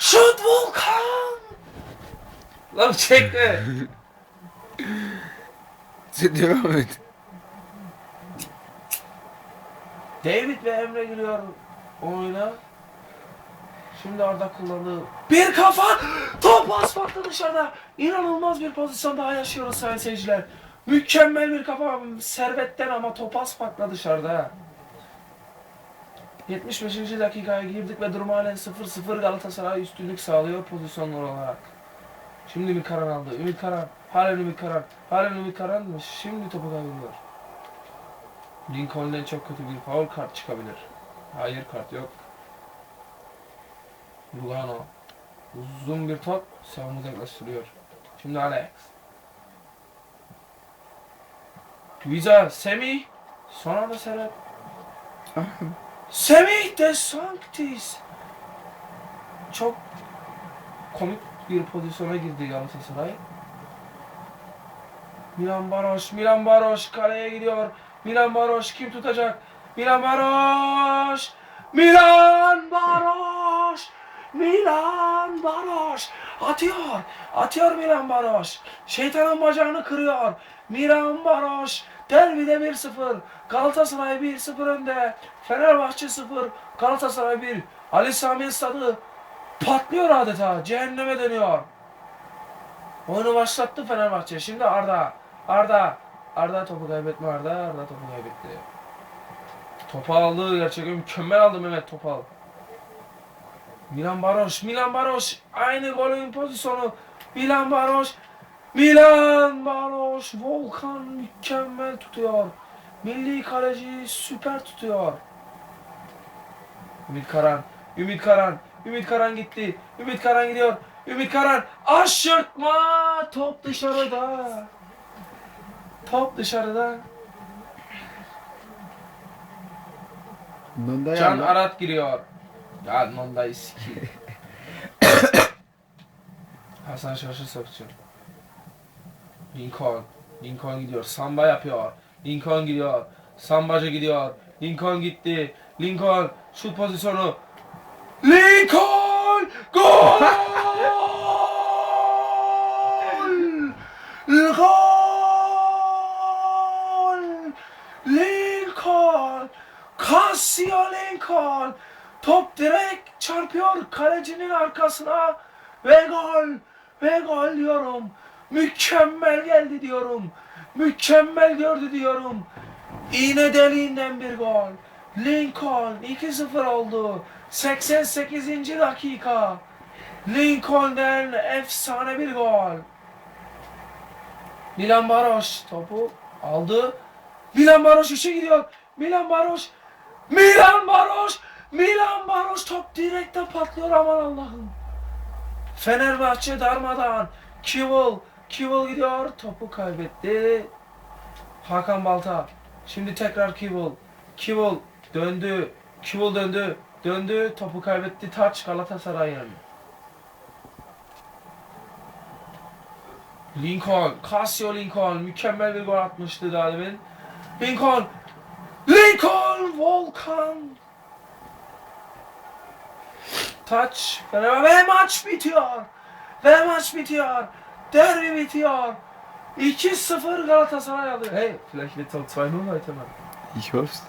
Şut Volkan! Lan çekme. Sen devam et. David ve Emre giriyor oyuna. Şimdi Arda kullandı. Bir kafa! Top asfaltta dışarıda. İnanılmaz bir pozisyon daha yaşıyoruz sayın seyirciler. Mükemmel bir kafa servetten ama top asfaltta dışarıda. 75. dakikaya girdik ve durum halen 0-0 Galatasaray üstünlük sağlıyor pozisyonlar olarak. Şimdi Ümit Karan aldı. Ümit Karan. Halen Ümit Karan. Halen Ümit Karan mı? Şimdi topu kaybediyor. Lincoln'den çok kötü bir foul kart çıkabilir. Hayır kart yok. Lugano. Uzun bir top savunma yaklaştırıyor. Şimdi Alex. Guiza, Semih. Son anda Serhat. Semih de Sanctis. Çok komik bir pozisyona girdi Galatasaray. Milan Baroş, Milan Baroş kaleye gidiyor. Milan Baroş kim tutacak? Milan Baroş! Milan Baroş! Milan Baroş! Atıyor! Atıyor Milan Baroş! Şeytanın bacağını kırıyor. Milan Baroş! Derbide 1-0. Galatasaray 1-0 önde. Fenerbahçe 0. Galatasaray 1. Ali Sami stadı patlıyor adeta. Cehenneme dönüyor. Oyunu başlattı Fenerbahçe. Şimdi Arda. Arda. Arda topu kaybetme Arda. Arda topu kaybetti. Topu aldı. Gerçekten mükemmel aldı Mehmet Topal. Milan Baroş. Milan Baroş. Aynı golün pozisyonu. Milan Baroş. Milan Baroş. Volkan mükemmel tutuyor. Milli kaleci süper tutuyor. Ümit Karan. Ümit Karan. Ümit Karan gitti. Ümit Karan gidiyor. Ümit Karan aşırtma top dışarıda. Top dışarıda. Bundan Can ya. Arat giriyor. Ya Nonda'yı sikeyim. Hasan Şaşı Sökçü. Lincoln. Lincoln gidiyor. Samba yapıyor. Lincoln gidiyor. Sambacı gidiyor. Lincoln gitti. Lincoln şut pozisyonu. Lincoln! Gol! Gol! Lincoln! Casio Lincoln! Top direkt çarpıyor kalecinin arkasına ve gol! Ve gol diyorum. Mükemmel geldi diyorum. Mükemmel gördü diyorum. İğne deliğinden bir gol. Lincoln 2-0 oldu. 88. dakika. Lincoln'den efsane bir gol. Milan Baroş topu aldı. Milan Baroş işe gidiyor. Milan Baroş. Milan Baroş. Milan Baroş top direkte patlıyor aman Allah'ım. Fenerbahçe darmadan. Kivul. Kivul gidiyor. Topu kaybetti. Hakan Balta. Şimdi tekrar Kivul. Kivul döndü. Kivul döndü. Döndü. Topu kaybetti. Taç Galatasaray'ın. Lincoln. Casio Lincoln. Mükemmel bir gol atmıştı daha demin. Lincoln. Lincoln. Volkan. Taç. Ve maç bitiyor. Ve maç bitiyor. Derbi bitiyor. 2-0 Galatasaray alıyor. Hey, vielleicht wird's auch 2-0 heute, Mann. Ich hoff's.